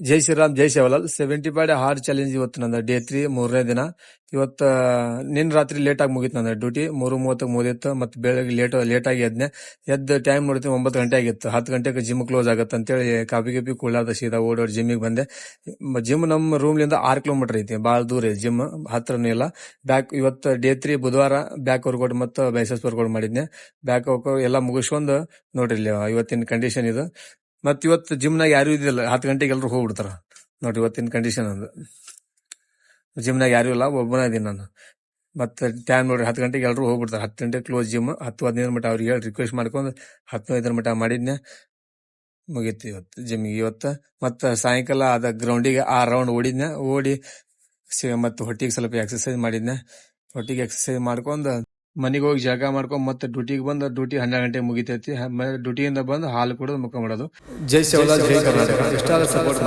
ಜೈ ಶ್ರೀರಾಮ್, ಜೈ Shivlal seventy five hard challenge ಇವತ್ತು ನಂದು. Day three ಮೂರನೇ ದಿನ. ಇವತ್ತು ನಿನ್ನ ರಾತ್ರಿ ಲೇಟ್ ಆಗಿ ಮುಗೀತು ನಂದು. ಡ್ಯೂಟಿ ಮೂರು ಮೂವತ್ತಕ್ಕೆ ಮುಗಿದಿತ್ತು ಮತ್ತು ಬೆಳಗ್ಗೆ ಲೇಟ್ ಲೇಟ್ ಆಗಿ ಎದ್ನೆ ಎದ್ದು ಟೈಮ್ ನೋಡ್ತೀನಿ ಒಂಬತ್ತು ಗಂಟೆ ಆಗಿತ್ತು. ಹತ್ತು ಗಂಟೆಗೆ ಜಿಮ್ ಕ್ಲೋಸ್ ಆಗುತ್ತೆ ಅಂತೇಳಿ ಕಾಪಿ ಗಿಪಿ ಕುಳ್ಳಾದ ಸೀದಾ ಓಡೋಡಿ ಜಿಮ್ಮಿಗೆ ಬಂದೆ. ಜಿಮ್ ನಮ್ಮ ರೂಮ್ಲಿಂದ ಆರು ಕಿಲೋಮೀಟರ್ ಐತಿ. ಭಾಳ ದೂರ ಐತಿ ಜಿಮ್ ಹತ್ರನೂ ಇಲ್ಲ. ಬ್ಯಾಕ್ ಇವತ್ತು ಡೇ ತ್ರೀ ಬುಧವಾರ ಬ್ಯಾಕ್ ವರ್ಕೌಟ್ ಮತ್ತು ಬೈಸಸ್ ವರ್ಕೌಟ್ ಮಾಡಿದ್ನೆ. ಬ್ಯಾಕ್ ವರ್ಕೌಟ್ ಎಲ್ಲ ಮುಗಿಸ್ಕೊಂಡು ನೋಡ್ರಿ ಇವತ್ತಿನ ಕಂಡೀಷನ್ ಇದು. ಮತ್ ಇವತ್ತು ಜಿಮ್ನಾಗ ಯಾರು ಇದಿಲ್ಲ ಹತ್ತು ಗಂಟೆಗೆ ಎಲ್ಲರೂ ಹೋಗ್ಬಿಡ್ತಾರ. ನೋಡಿ ಇವತ್ತಿನ ಕಂಡೀಷನ್ ಅದು. ಜಿಮ್ನಾಗ ಯಾರು ಇಲ್ಲ, ಒಬ್ಬನ ಇದೀನಿ ನಾನು. ಮತ್ತೆ ಟೈಮ್ ನೋಡ್ರಿ, ಹತ್ತು ಗಂಟೆಗೆ ಎಲ್ಲರೂ ಹೋಗ್ಬಿಡ್ತಾರೆ. ಹತ್ತು ಗಂಟೆ ಕ್ಲೋಸ್ ಜಿಮ್ ಹತ್ತು ಹದಿನೈದು ಮಟ್ಟ ಅವ್ರಿಗೆ ಹೇಳಿ ರಿಕ್ವೆಸ್ಟ್ ಮಾಡ್ಕೊಂಡು ಹತ್ತು ಐದರ ಮಟ್ಟ ಮಾಡಿದ್ನೆ ಮುಗೀತು ಇವತ್ತು ಜಿಮ್ಗೆ ಇವತ್ತು ಮತ್ತೆ ಸಾಯಂಕಾಲ ಅದ ಗ್ರೌಂಡಿಗೆ ಆ ರೌಂಡ್ ಓಡಿದ್ನ. ಓಡಿ ಮತ್ತೆ ಹೊಟ್ಟಿಗೆ ಸ್ವಲ್ಪ ಎಕ್ಸರ್ಸೈಸ್ ಮಾಡಿದ್ನೆ. ಹೊಟ್ಟಿಗೆ ಎಕ್ಸರ್ಸೈಸ್ ಮಾಡ್ಕೊಂಡು ಮನೆಗೆ ಹೋಗಿ ಜಾಗ ಮಾಡ್ಕೊಂಡು ಮತ್ತೆ ಡ್ಯೂಟಿಗೆ ಬಂದು ಡ್ಯೂಟಿ ಹನ್ನೆರಡು ಗಂಟೆ ಮುಗಿತೈತಿ. ಡ್ಯೂಟಿಯಿಂದ ಬಂದು ಹಾಲು ಕುಡಿದು ಮುಖ ಮಾಡೋದು. ಜೈ ಸೇವಲಾ ಜೈ ಕರ್ನಾಟಕ. ಸಪೋರ್ಟ್